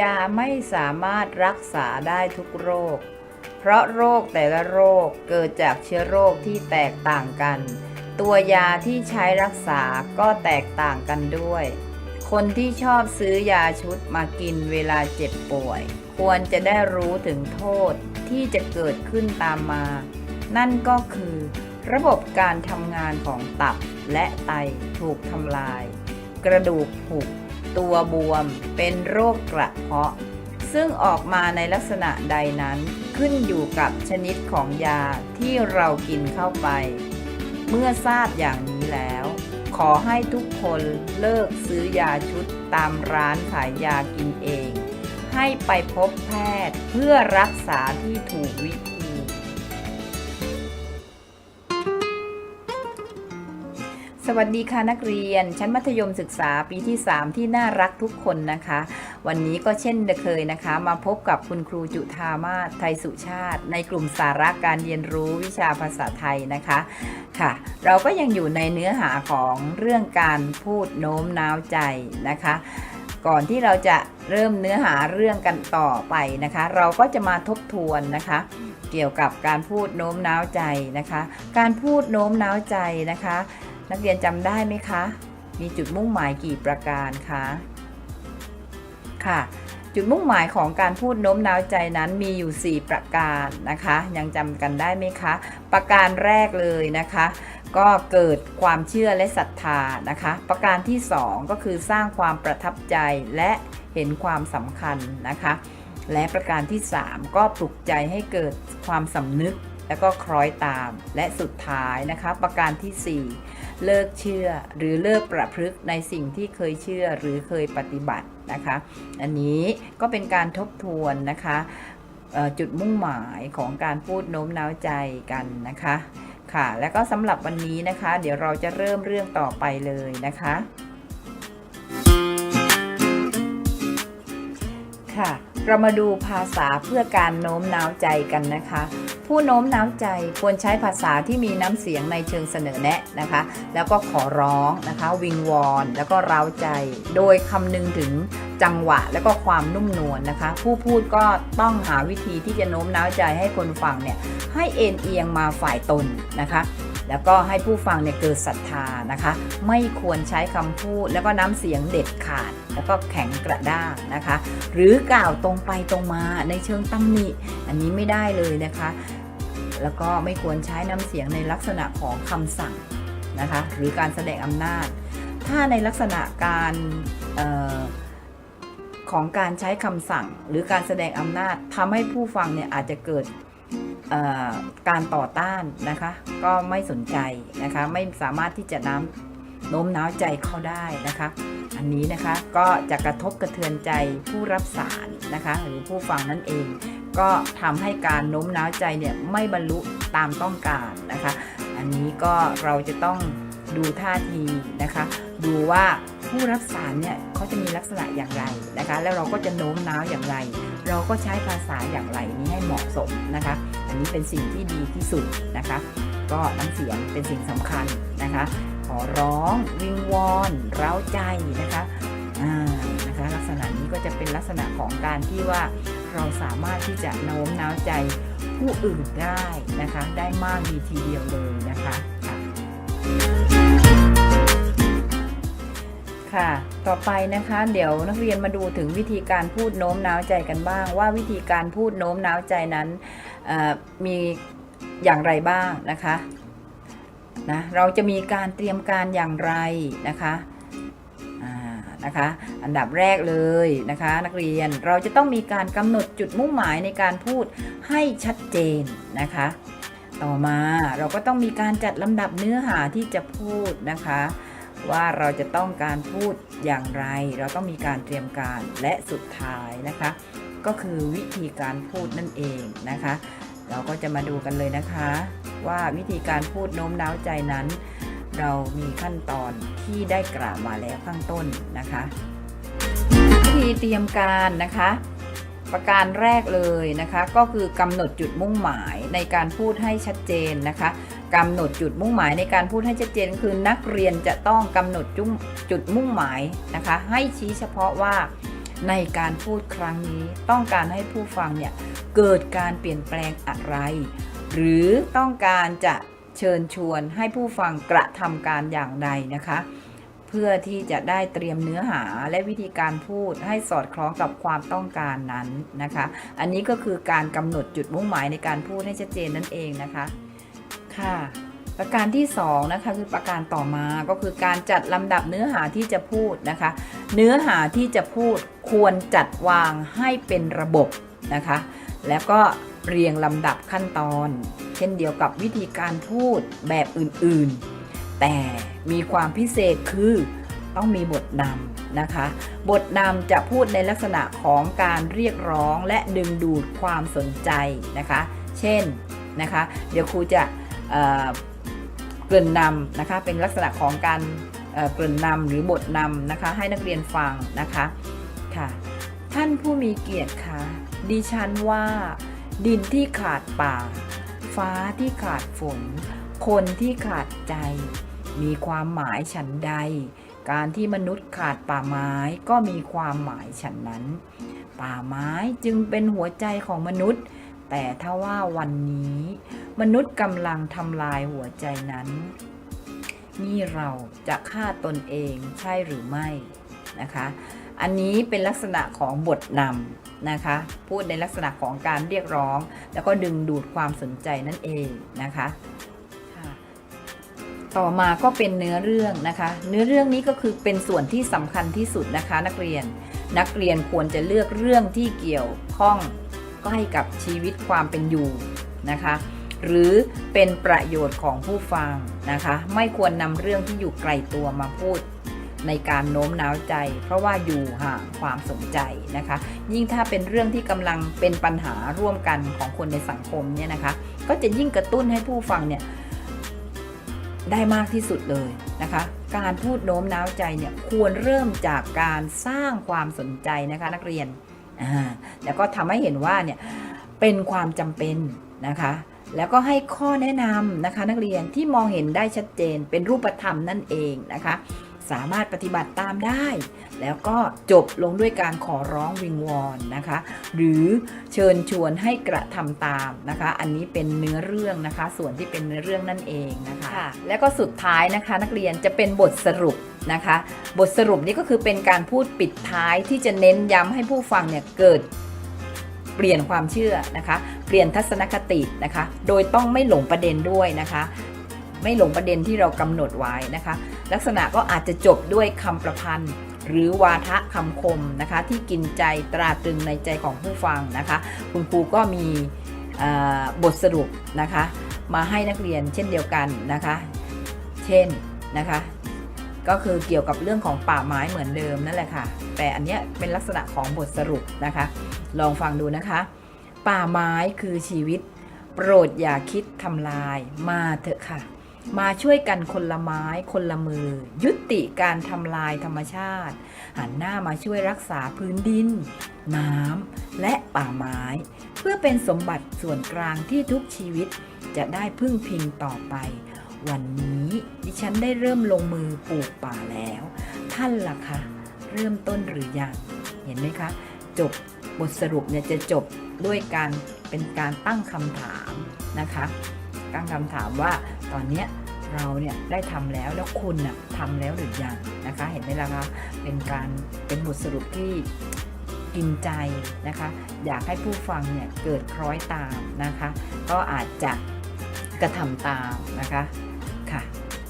ยาไม่สามารถรักษาได้ทุกโรค เพราะโรคแต่ละโรคเกิดจากเชื้อโรคที่แตกต่างกัน ตัวยาที่ใช้รักษาก็แตกต่างกันด้วย คนที่ชอบซื้อยาชุดมากินเวลาเจ็บป่วย ควรจะได้รู้ถึงโทษที่จะเกิดขึ้นตามมา นั่นก็คือระบบการทำงานของตับและไตถูกทำลาย กระดูกผุ ตัวบวม เป็นโรคกระเพาะ ซึ่งออกมาในลักษณะใดนั้นขึ้นอยู่กับชนิดของยาที่เรากินเข้าไป เมื่อทราบอย่างนี้แล้ว ขอให้ทุกคนเลิกซื้อยาชุดตามร้านขายยากินเอง ให้ไปพบแพทย์เพื่อรักษาที่ถูกวิ สวัสดีค่ะนักเรียน ชั้นมัธยมศึกษาปีที่ 3 ที่น่ารักทุกคนนะคะ วันนี้ก็เช่นเคยนะคะ มาพบกับคุณครูจุธามาศไทยสุชาติ ในกลุ่มสาระการเรียนรู้วิชาภาษาไทยนะคะค่ะ เราก็ยังอยู่ในเนื้อหาของเรื่องการพูดโน้มน้าวใจนะคะ ก่อนที่เราจะเริ่มเนื้อหาเรื่องกันต่อไปนะคะ เราก็จะมาทบทวนนะคะเกี่ยวกับการพูดโน้มน้าวใจนะคะ การพูดโน้มน้าวใจนะคะ นักเรียนจำได้ไหมคะ มีจุดมุ่งหมายกี่ประการคะ ค่ะ จุดมุ่งหมายของการพูดโน้มน้าวใจนั้นมีอยู่ 4 ประการนะคะ ยังจำกันได้ไหมคะ ประการแรกเลยนะคะ ก็เกิดความเชื่อและศรัทธานะคะ ประการที่ 2 ก็คือสร้างความประทับใจและเห็นความสำคัญนะคะ และประการที่ 3 ก็ปลุกใจให้เกิดความสำนึกแล้วก็คล้อยตามและสุดท้ายนะคะ ประการทีสี่4 เลิกเชื่อหรือเลิกประพฤติในสิ่งที่เคยเชื่อหรือเคยปฏิบัตินะคะ อันนี้ก็เป็นการทบทวนนะคะจุดมุ่งหมายของการพูดโน้มน้าวใจกันนะคะค่ะ แล้วก็สำหรับวันนี้นะคะ เดี๋ยวเราจะเริ่มเรื่องต่อไปเลยนะคะ ค่ะ เรามาดูภาษาเพื่อการโน้มน้าวใจกันนะคะ ผู้โน้มน้าวใจควรใช้ภาษาที่มีน้ำเสียงในเชิงเสนอแนะนะคะ แล้วก็ขอร้องนะคะ วิงวอน แล้วก็เร้าใจ โดยคำนึงถึงจังหวะแล้วก็ความนุ่มนวลนะคะ ผู้พูดก็ต้องหาวิธีที่จะโน้มน้าวใจให้คนฟังเนี่ยให้เอ็นเอียงมาฝ่ายตนนะคะแล้วก็ให้ผู้ฟังเนี่ยเกิดศรัทธานะคะ ไม่ควรใช้คำพูด แล้วก็น้ำเสียงเด็ดขาด แล้วก็แข็งกระด้างนะคะ หรือกล่าวตรงไปตรงมาในเชิงตำหนิ อันนี้ไม่ได้เลยนะคะ แล้วก็ไม่ควรใช้น้ำเสียงในลักษณะของคำสั่งนะคะหรือการแสดงอำนาจ ถ้าในลักษณะการออของการใช้คำสั่ง หรือการแสดงอำนาจทำให้ผู้ฟังเนี่ยอาจจะเกิดการต่อต้านนะคะก็ไม่สนใจนะคะไม่สามารถที่จะน้ำโน้มน้าวใจเข้าได้นะคะ อันนี้นะคะก็จะกระทบกระเทือนใจผู้รับสารนะคะหรือผู้ฟังนั่นเอง ก็ทำให้การโน้มน้าวใจเนี่ยไม่บรรลุตามต้องการนะคะ อันนี้ก็เราจะต้องดูท่าทีนะคะ ดูว่าผู้รับสารเนี่ยเขาจะมีลักษณะอย่างไรนะคะ แล้วเราก็จะโน้มน้าวอย่างไร เราก็ใช้ภาษาอย่างไรนี้ให้เหมาะสมนะคะ อันนี้เป็นสิ่งที่ดีที่สุดนะคะ ก็น้ำเสียงเป็นสิ่งสำคัญนะคะ ขอร้องวิงวอนเร้าใจนะคะอ่านะคะ ลักษณะนี้ก็จะเป็นลักษณะของการที่ว่า เราสามารถที่จะโน้มน้าวใจผู้อื่นได้นะคะ ได้มากดีทีเดียวเลยนะคะค่ะ ต่อไปนะคะเดี๋ยวนักเรียนมาดูถึงวิธีการพูดโน้มน้าวใจกันบ้าง ว่าวิธีการพูดโน้มน้าวใจนั้นมีอย่างไรบ้างนะคะนะเราจะมีการเตรียมการอย่างไรนะคะ นะคะ อันดับแรกเลยนะคะ นักเรียนเราจะต้องมีการกำหนดจุดมุ่งหมายในการพูดให้ชัดเจนนะคะ ต่อมาเราก็ต้องมีการจัดลำดับเนื้อหาที่จะพูดนะคะ ว่าเราจะต้องการพูดอย่างไร เราต้องมีการเตรียมการและสุดท้ายนะคะ ก็คือวิธีการพูดนั่นเองนะคะ เราก็จะมาดูกันเลยนะคะ ว่าวิธีการพูดโน้มน้าวใจนั้น เรามีขั้นตอนที่ได้กล่าวมาแล้วข้างต้นนะคะวิธีเตรียมการนะคะ ประการแรกเลยนะคะ ก็คือกำหนดจุดมุ่งหมายในการพูดให้ชัดเจนนะคะกำหนดจุดมุ่งหมายในการพูดให้ชัดเจน คือนักเรียนจะต้องกำหนดจุดจุดมุ่งหมายนะคะ ให้ชี้เฉพาะว่าในการพูดครั้งนี้ต้องการให้ผู้ฟังเนี่ยเกิดการเปลี่ยนแปลงอะไร หรือต้องการจะ เชิญชวนให้ผู้ฟังกระทำการอย่างใดนะคะ เพื่อที่จะได้เตรียมเนื้อหาและวิธีการพูดให้สอดคล้องกับความต้องการนั้นนะคะ อันนี้ก็คือการกำหนดจุดมุ่งหมายในการพูดให้ชัดเจนนั่นเองนะคะค่ะประการที่2นะคะคือประการต่อมาก็คือการจัดลำดับเนื้อหาที่จะพูดนะคะ เนื้อหาที่จะพูดควรจัดวางให้เป็นระบบนะคะ แล้วก็ เรียงลำดับขั้นตอน เช่นเดียวกับวิธีการพูดแบบอื่นๆ แต่มีความพิเศษคือต้องมีบทนำนะคะ บทนำจะพูดในลักษณะของการเรียกร้องและดึงดูดความสนใจนะคะ เช่นนะคะ เดี๋ยวครูจะเกริ่นนำนะคะ เป็นลักษณะของการเกริ่นนำหรือบทนำนะคะ ให้นักเรียนฟังนะคะค่ะ ท่านผู้มีเกียรติคะดิฉันว่า ดินที่ขาดป่า ฟ้าที่ขาดฝน คนที่ขาดใจ มีความหมายฉันใด การที่มนุษย์ขาดป่าไม้ก็มีความหมายฉันนั้น ป่าไม้จึงเป็นหัวใจของมนุษย์ แต่ถ้าว่าวันนี้ มนุษย์กำลังทำลายหัวใจนั้น นี่เราจะฆ่าตนเองใช่หรือไม่นะคะ อันนี้เป็นลักษณะของบทนำ นะคะ พูดในลักษณะของการเรียกร้อง แล้วก็ดึงดูดความสนใจนั่นเองนะคะต่อมาก็เป็นเนื้อเรื่องนะคะ เนื้อเรื่องนี้ก็คือเป็นส่วนที่สำคัญที่สุดนะคะ นักเรียน นักเรียนควรจะเลือกเรื่องที่เกี่ยวข้องใกล้กับชีวิตความเป็นอยู่นะคะ หรือเป็นประโยชน์ของผู้ฟังนะคะ ไม่ควรนำเรื่องที่อยู่ไกลตัวมาพูด ในการโน้มน้าวใจ เพราะว่าอยู่ห่างความสนใจนะคะ ยิ่งถ้าเป็นเรื่องที่กำลังเป็นปัญหาร่วมกันของคนในสังคมเนี่ยนะคะ ก็จะยิ่งกระตุ้นให้ผู้ฟังเนี่ยได้มากที่สุดเลยนะคะ การพูดโน้มน้าวใจเนี่ยควรเริ่มจากการสร้างความสนใจนะคะนักเรียนแล้วก็ทำให้เห็นว่าเนี่ยเป็นความจำเป็นนะคะ แล้วก็ให้ข้อแนะนำนะคะ นักเรียนที่มองเห็นได้ชัดเจนเป็นรูปธรรมนั่นเองนะคะ สามารถปฏิบัติตามได้ แล้วก็จบลงด้วยการขอร้องวิงวอนนะคะ หรือเชิญชวนให้กระทำตามนะคะ อันนี้เป็นเนื้อเรื่องนะคะ ส่วนที่เป็นเนื้อเรื่องนั่นเองนะคะแล้วก็สุดท้ายนะคะ นักเรียนจะเป็นบทสรุปนะคะ บทสรุปนี้ก็คือเป็นการพูดปิดท้ายที่จะเน้นย้ำให้ผู้ฟังเนี่ยเกิดเปลี่ยนความเชื่อนะคะ เปลี่ยนทัศนคตินะคะ โดยต้องไม่หลงประเด็นด้วยนะคะ ไม่หลงประเด็นที่เรากำหนดไว้นะคะ ลักษณะก็อาจจะจบด้วยคำประพันธ์ หรือวาทะคำคมนะคะ ที่กินใจตราตรึงในใจของผู้ฟังนะคะ คุณครูก็มีบทสรุปนะคะ มาให้นักเรียนเช่นเดียวกันนะคะ เช่นนะคะก็คือเกี่ยวกับเรื่องของป่าไม้เหมือนเดิมนั่นแหละค่ะ แต่อันนี้เป็นลักษณะของบทสรุปนะคะ ลองฟังดูนะคะ ป่าไม้คือชีวิต โปรดอย่าคิดทำลายมาเถอะค่ะ มาช่วยกันคนละไม้คนละมือ ยุติการทำลายธรรมชาติ หันหน้ามาช่วยรักษาพื้นดิน น้ำและป่าไม้ เพื่อเป็นสมบัติส่วนกลางที่ทุกชีวิตจะได้พึ่งพิงต่อไป วันนี้ดิฉันได้เริ่มลงมือปลูกป่าแล้ว ท่านล่ะคะ เริ่มต้นหรือยัง เห็นไหมคะ จบบทสรุปเนี่ยจะจบด้วยการเป็นการตั้งคำถามนะคะ ตั้งคำถามว่าตอนเนี้ยเราเนี่ยได้ทำแล้วแล้วคุณน่ะทำแล้วหรือยังนะคะ เห็นไหมล่ะคะเป็นการเป็นบทสรุปที่กินใจนะคะ อยากให้ผู้ฟังเนี่ยเกิดคล้อยตามนะคะ ก็อาจจะกระทำตามนะคะค่ะ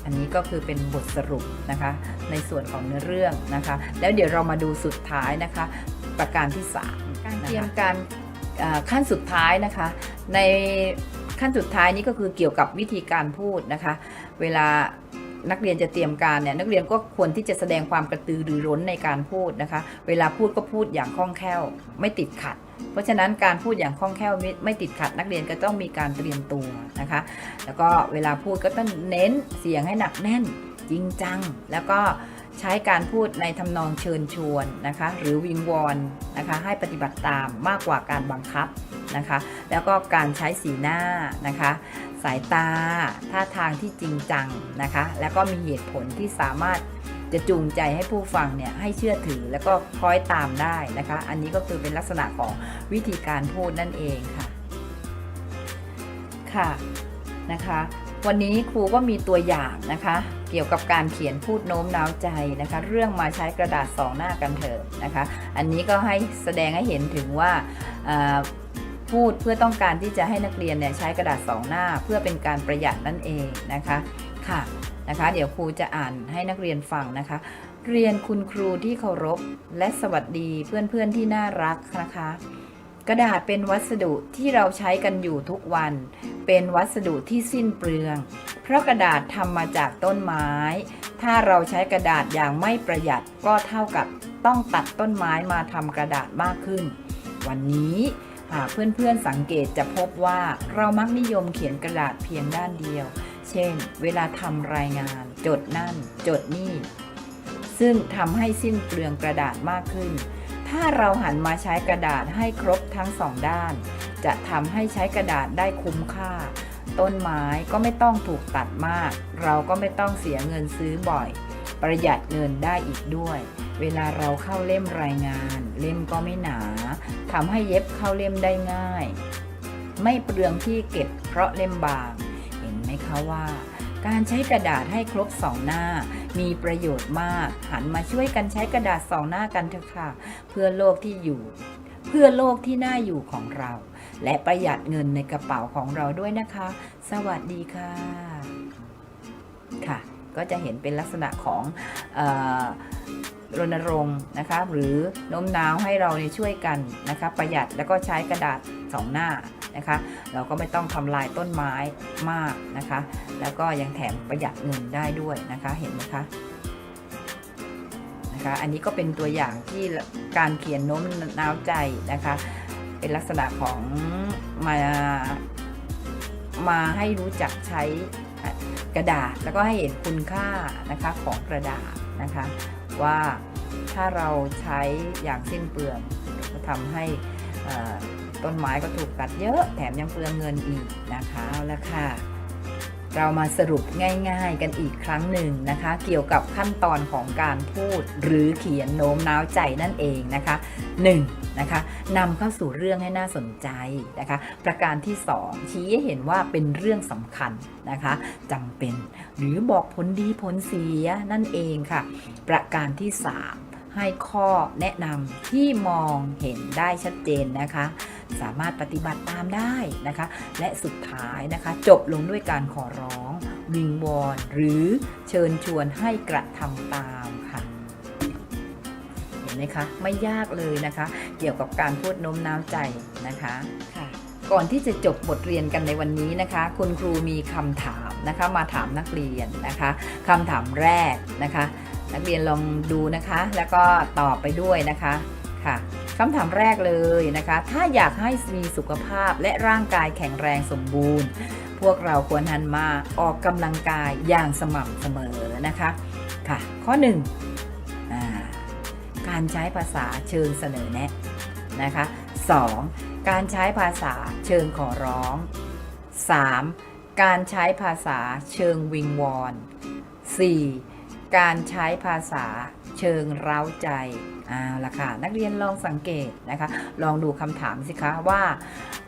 อันนี้ก็คือเป็นบทสรุปนะคะ ในส่วนของเนื้อเรื่องนะคะ แล้วเดี๋ยวเรามาดูสุดท้ายนะคะ ประการที่ 3 การเตรียมการเอ่อขั้นสุดท้ายนะคะ ใน ขั้นสุดท้ายนี้ก็คือเกี่ยวกับวิธีการพูดนะคะ เวลานักเรียนจะเตรียมการเนี่ยนักเรียนก็ควรที่จะแสดงความกระตือรือร้นในการพูดนะคะ เวลาพูดก็พูดอย่างคล่องแคล่วไม่ติดขัด เพราะฉะนั้นการพูดอย่างคล่องแคล่วไม่ติดขัด นักเรียนก็ต้องมีการเตรียมตัวนะคะ แล้วก็เวลาพูดก็ต้องเน้นเสียงให้หนักแน่นจริงจัง แล้วก็ ใช้การพูดในทำนองเชิญชวนนะคะหรือวิงวอนนะคะให้ปฏิบัติตามมากกว่าการบังคับนะคะแล้วก็การใช้สีหน้านะคะสายตาท่าทางที่จริงจังนะคะแล้วก็มีเหตุผลที่สามารถจะจูงใจให้ผู้ฟังเนี่ยให้เชื่อถือแล้วก็คล้อยตามได้นะคะ อันนี้ก็คือเป็นลักษณะของวิธีการพูดนั่นเองค่ะค่ะนะคะ วันนี้ครูก็มีตัวอย่างนะคะ เกี่ยวกับการเขียนพูดโน้มน้าวใจนะคะ เรื่องมาใช้กระดาษสองหน้ากันเถอะนะคะ อันนี้ก็ให้แสดงให้เห็นถึงว่าพูดเพื่อต้องการที่จะให้นักเรียนเนี่ยใช้กระดาษสองหน้า เพื่อเป็นการประหยัดนั่นเองนะคะค่ะนะคะ เดี๋ยวครูจะอ่านให้นักเรียนฟังนะคะ เรียนคุณครูที่เคารพและสวัสดีเพื่อนๆที่น่ารักนะคะ กระดาษเป็นวัสดุที่เราใช้กันอยู่ทุกวัน เป็นวัสดุที่สิ้นเปลือง เพราะกระดาษทำมาจากต้นไม้ ถ้าเราใช้กระดาษอย่างไม่ประหยัดก็เท่ากับต้องตัดต้นไม้มาทำกระดาษมากขึ้น วันนี้หากเพื่อนๆสังเกตจะพบว่าเรามักนิยมเขียนกระดาษเพียงด้านเดียว เช่น เวลาทำรายงาน จดนั่น จดนี่ ซึ่งทำให้สิ้นเปลืองกระดาษมากขึ้น ถ้าเราหันมาใช้กระดาษให้ครบทั้งสองด้าน จะทำให้ใช้กระดาษได้คุ้มค่า ต้นไม้ก็ไม่ต้องถูกตัดมาก เราก็ไม่ต้องเสียเงินซื้อบ่อย ประหยัดเงินได้อีกด้วย เวลาเราเข้าเล่มรายงาน เล่มก็ไม่หนาทำให้เย็บเข้าเล่มได้ง่าย ไม่เปลืองที่เก็บเพราะเล่มบาง เห็นไหมคะว่า การใช้กระดาษให้ครบสองหน้า มีประโยชน์มาก หันมาช่วยกันใช้กระดาษสองหน้ากันเถอะค่ะ เพื่อโลกที่อยู่ เพื่อโลกที่น่าอยู่ของเรา และประหยัดเงินในกระเป๋าของเราด้วยนะคะ สวัสดีค่ะ ค่ะ ก็จะเห็นเป็นลักษณะของรณรงค์นะคะ หรือโน้มน้าวให้เราเนี่ยช่วยกันนะคะ ประหยัดแล้วก็ใช้กระดาษสองหน้า นะคะ เราก็ไม่ต้องทำลายต้นไม้มากนะคะ แล้วก็ยังแถมประหยัดเงินได้ด้วยนะคะเห็นไหมคะนะคะ อันนี้ก็เป็นตัวอย่างที่การเขียนโน้มน้าวใจนะคะ เป็นลักษณะของมามาให้รู้จักใช้กระดาษแล้วก็ให้เห็นคุณค่านะคะของกระดาษนะคะ ว่าถ้าเราใช้อย่างสิ้นเปลืองก็ทำให้อ่อ ต้นไม้ก็ถูกตัดเยอะแถมยังเปลืองเงินอีกนะคะเอาละค่ะ เรามาสรุปง่ายๆกันอีกครั้งหนึ่งนะคะ เกี่ยวกับขั้นตอนของการพูดหรือเขียนโน้มน้าวใจนั่นเองนะคะ 1. นะคะนำเข้าสู่เรื่องให้น่าสนใจนะคะ ประการที่ 2 ชี้ให้เห็นว่าเป็นเรื่องสำคัญนะคะจำเป็นหรือบอกผลดีผลเสียนั่นเองค่ะ ประการที่ 3 ให้ข้อแนะนำที่มองเห็นได้ชัดเจนนะคะ สามารถปฏิบัติตามได้นะคะ และสุดท้ายนะคะ จบลงด้วยการขอร้องวิงวอนหรือเชิญชวนให้กระทำตามค่ะเห็นไหมคะไม่ยากเลยนะคะ เกี่ยวกับการพูดโน้มน้าวใจนะคะค่ะก่อนที่จะจบบทเรียนกันในวันนี้นะคะ คุณครูมีคำถามนะคะมาถามนักเรียนนะคะคำถามแรกนะคะ นักเรียนลองดูนะคะ แล้วก็ตอบไปด้วยนะคะค่ะคำถามแรกเลยนะคะ ถ้าอยากให้มีสุขภาพและร่างกายแข็งแรงสมบูรณ์ พวกเราควรหันมาออกกำลังกายอย่างสม่ำเสมอนะคะค่ะ ข้อ1อ่าการใช้ภาษาเชิงเสนอแนะนะคะ 2. การใช้ภาษาเชิงขอร้อง 3. การใช้ภาษาเชิงวิงวอน 4. การใช้ภาษาเชิงเร้าใจเอาละค่ะ นักเรียนลองสังเกตนะคะ ลองดูคำถามสิคะว่า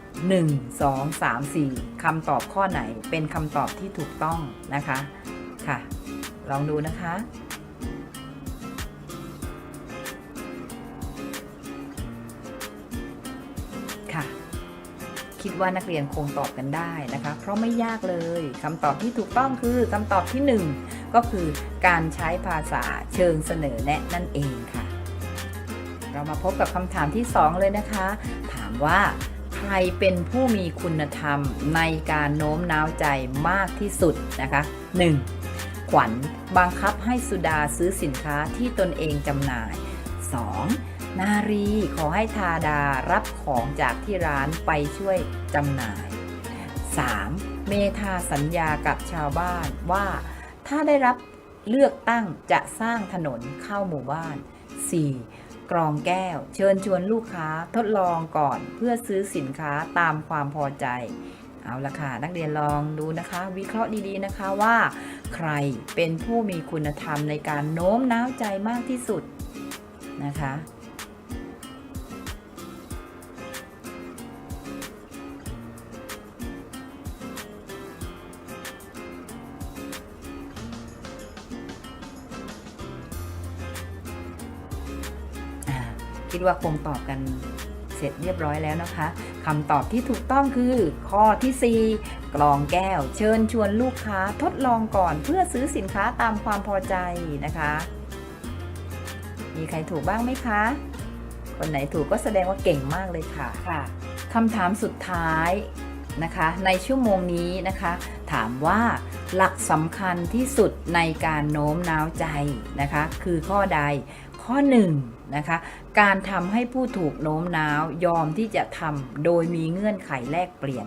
1 2 3 4คำตอบข้อไหนเป็นคำตอบที่ถูกต้องนะคะค่ะ ลองดูนะคะค่ะ คิดว่านักเรียนคงตอบกันได้นะคะ เพราะไม่ยากเลยคำตอบที่ถูกต้องคือคำตอบที่ 1 ก็คือการใช้ภาษาเชิงเสนอแนะนั่นเองค่ะ เรามาพบกับคำถามที่ 2 เลยนะคะ ถามว่าใครเป็นผู้มีคุณธรรมในการโน้มน้าวใจมากที่สุดนะคะ 1. ขวัญบังคับให้สุดาซื้อสินค้าที่ตนเองจำหน่าย 2. นารีขอให้ทาดารับของจากที่ร้านไปช่วยจำหน่าย 3. เมธาสัญญากับชาวบ้านว่า ถ้าได้รับเลือกตั้งจะสร้างถนนเข้าหมู่บ้าน 4. กรองแก้ว เชิญชวนลูกค้าทดลองก่อนเพื่อซื้อสินค้าตามความพอใจ เอาละค่ะ นักเรียนลองดูนะคะ วิเคราะห์ดีๆนะคะว่า ใครเป็นผู้มีคุณธรรมในการโน้มน้าวใจมากที่สุดนะคะ คิดว่าคงตอบกันเสร็จเรียบร้อยแล้วนะคะคำตอบที่ถูกต้องคือ ข้อที่ 4 กลองแก้ว เชิญชวนลูกค้าทดลองก่อนเพื่อซื้อสินค้าตามความพอใจนะคะ มีใครถูกบ้างไหมคะ คนไหนถูกก็แสดงว่าเก่งมากเลยค่ะค่ะคำถามสุดท้ายนะคะ ในชั่วโมงนี้นะคะ ถามว่าหลักสำคัญที่สุดในการโน้มน้าวใจนะคะ คือข้อใด ข้อ1นะคะการทำให้ผู้ถูกโน้มน้าวยอมที่จะทำโดยมีเงื่อนไขแลกเปลี่ยน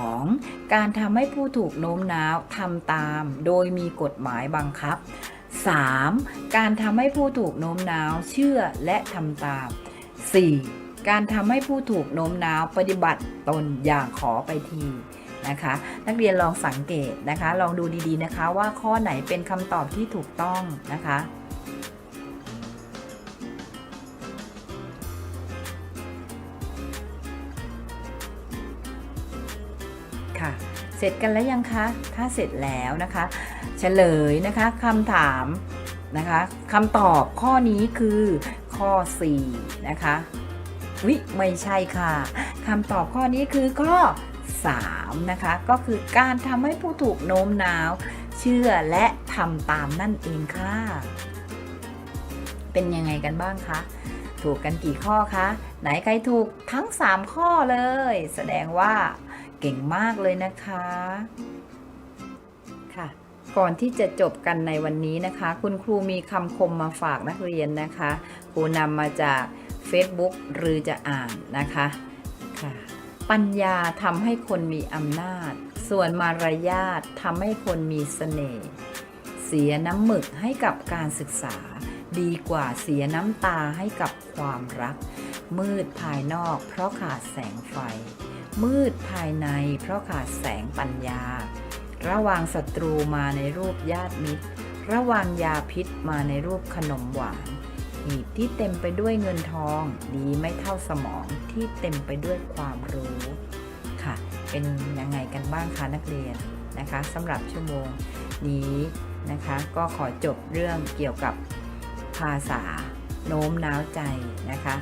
2. การทำให้ผู้ถูกโน้มน้าวทำตาม โดยมีกฎหมายบังคับ 3. การทำให้ผู้ถูกโน้มน้าวเชื่อและทำตาม 4. การทำให้ผู้ถูกโน้มน้าวปฏิบัติตนอย่างขอไปทีนะคะนักเรียนลองสังเกตนะคะ ลองดูดีๆนะคะว่าข้อไหนเป็นคำตอบที่ถูกต้องนะคะค่ะ เสร็จกันแล้วยังคะ ถ้าเสร็จแล้วนะคะเฉลยนะคะคำถามนะคะคำตอบข้อนี้คือข้อ 4 นะคะวิไม่ใช่ค่ะคำตอบข้อนี้คือข้อ 3 นะคะ ก็คือการทำให้ผู้ถูกโน้มน้าว เชื่อและทำตามนั่นเองค่ะ เป็นยังไงกันบ้างคะถูกกันกี่ข้อคะ ไหนใครถูกทั้ง 3 ข้อเลย แสดงว่า เก่งมากเลยนะคะค่ะ ก่อนที่จะจบกันในวันนี้นะคะ คุณครูมีคำคมมาฝากนักเรียนนะคะ ครูนำมาจาก Facebook หรือจะอ่านนะคะค่ะปัญญาทำให้คนมีอำนาจ ส่วนมารยาททำให้คนมีเสน่ห์เสียน้ำหมึกให้กับการศึกษา ดีกว่าเสียน้ำตาให้กับความรัก มืดภายนอกเพราะขาดแสงไฟ มืดภายในเพราะขาดแสงปัญญา ระวังศัตรูมาในรูปญาติมิตร ระวังยาพิษมาในรูปขนมหวานหีบที่เต็มไปด้วยเงินทอง ดีไม่เท่าสมองที่เต็มไปด้วยความรู้ค่ะ เป็นยังไงกันบ้างคะนักเรียนนะคะสำหรับชั่วโมงนี้นะคะก็ขอจบเรื่องเกี่ยวกับภาษาโน้มน้าวใจนะคะ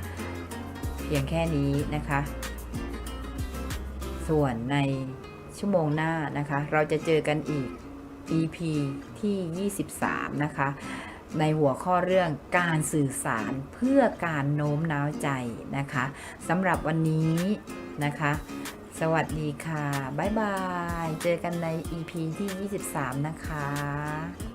เพียงแค่นี้นะคะ ส่วนในชั่วโมงหน้านะคะ เราจะเจอกันอีก EP ที่ 23 นะคะ ในหัวข้อเรื่องการสื่อสารเพื่อการโน้มน้าวใจนะคะสำหรับวันนี้นะคะ สวัสดีค่ะ บ๊ายบาย เจอกันใน EP ที่ 23 นะคะ